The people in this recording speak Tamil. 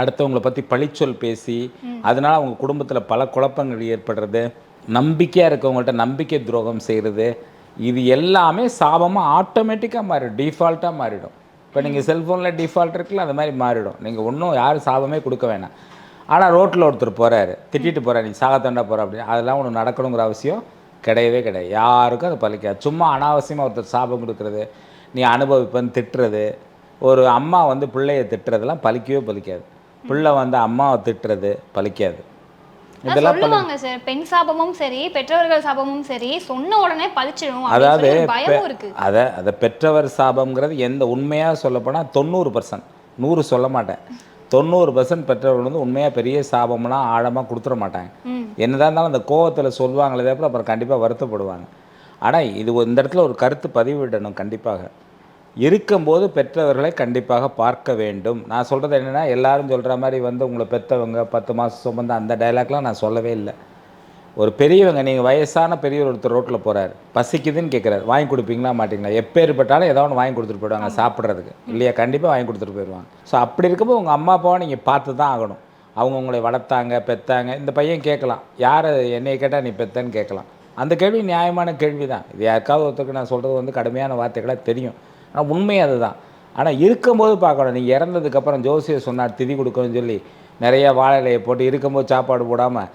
அடுத்தவங்களை பற்றி பழிச்சொல் பேசி அதனால அவங்க குடும்பத்தில் பல குழப்பங்கள் ஏற்படுறது நம்பிக்கையாக இருக்கவங்கள்ட்ட நம்பிக்கை துரோகம் செய்கிறது இது எல்லாமே சாபமாக ஆட்டோமேட்டிக்காக மாறிடும் டிஃபால்ட்டாக மாறிடும். இப்போ நீங்கள் செல்ஃபோனில் டிஃபால்ட் இருக்குல்ல அது மாதிரி மாறிடும். நீங்கள் ஒன்றும் யாரும் சாபமே கொடுக்க வேணாம். ஆனால் ரோட்டில் ஒருத்தர் போகிறாரு திட்டிட்டு போகிறார் நீ சாகத்தண்டா போகிற அப்படின்னு அதெல்லாம் ஒன்று நடக்கணுங்கிற அவசியம் கிடையவே கிடையாது. யாருக்கும் அது பலிக்காது சும்மா அனாவசியமாக ஒருத்தர் சாபம் கொடுக்கறது நீ அனுபவிப்பேன்னு திட்டுறது ஒரு அம்மா வந்து பிள்ளைய திட்டுறதெல்லாம் பலிக்கவே பலிக்காது பிள்ளை வந்து அம்மாவை திட்டுறது பலிக்காது ஆனா இதெல்லாம் சொல்லுவாங்க சார் பெண் சாபமும் சரி பெற்றோர்கள் சாபமும் சரி சொன்ன உடனே பழிச்சிடும் அதாவது அதை அதை பெற்றவர் சாபம்ங்கிறது எந்த உண்மையாக சொல்லப்போனால் தொண்ணூறு பர்சன்ட் நூறு சொல்ல மாட்டேன். தொண்ணூறு பர்சன்ட் பெற்றவர்கள் வந்து உண்மையாக பெரிய சாபம்லாம் ஆழமாக கொடுத்துட மாட்டாங்க. என்னதான் இருந்தாலும் அந்த கோவத்தில் சொல்லுவாங்களே தவிர அப்புறம் கண்டிப்பாக வருத்தப்படுவாங்க. ஆனால் இது இந்த இடத்துல ஒரு கருத்து பதிவிடணும் கண்டிப்பாக. இருக்கும்போது பெற்றவர்களை கண்டிப்பாக பார்க்க வேண்டும். நான் சொல்கிறது என்னென்னா எல்லாரும் சொல்கிற மாதிரி வந்து உங்களை பெற்றவங்க பத்து மாதம் சுமந்த அந்த டைலாக்லாம் நான் சொல்லவே இல்லை. ஒரு பெரியவங்க நீங்கள் வயசான பெரியவர் ஒருத்தர் ரோட்டில் போகிறாரு பசிக்குதுன்னு கேட்குறாரு வாங்கி கொடுப்பீங்களா மாட்டீங்களா? எப்பேற்பட்டாலும் ஏதோ ஒன்று வாங்கி கொடுத்துட்டு போயிடுவாங்க சாப்பிட்றதுக்கு. இல்லையா கண்டிப்பாக வாங்கி கொடுத்துட்டு போயிடுவாங்க. ஸோ அப்படி இருக்கும்போது உங்கள் அம்மா அப்பாவை நீங்கள் பார்த்து தான் ஆகணும். அவங்க உங்களை வளர்த்தாங்க பெத்தாங்க இந்த பையன் கேட்கலாம். யார் என்னைய கேட்டால் நீ பெத்தன்னு கேட்கலாம். அந்த கேள்வி நியாயமான கேள்வி தான் இது யாருக்காவது ஒருத்தருக்கு நான் சொல்கிறது வந்து கடுமையான வார்த்தைகளாக தெரியும். ஆனால் உண்மை அதுதான். ஆனால் இருக்கும்போது பார்க்கணும். நீங்கள் இறந்ததுக்கப்புறம் ஜோசியர் சொன்னார் திதி கொடுக்கணும்னு சொல்லி நிறைய வாழை இலையை போட்டு இருக்கும்போது சாப்பாடு போடாமல்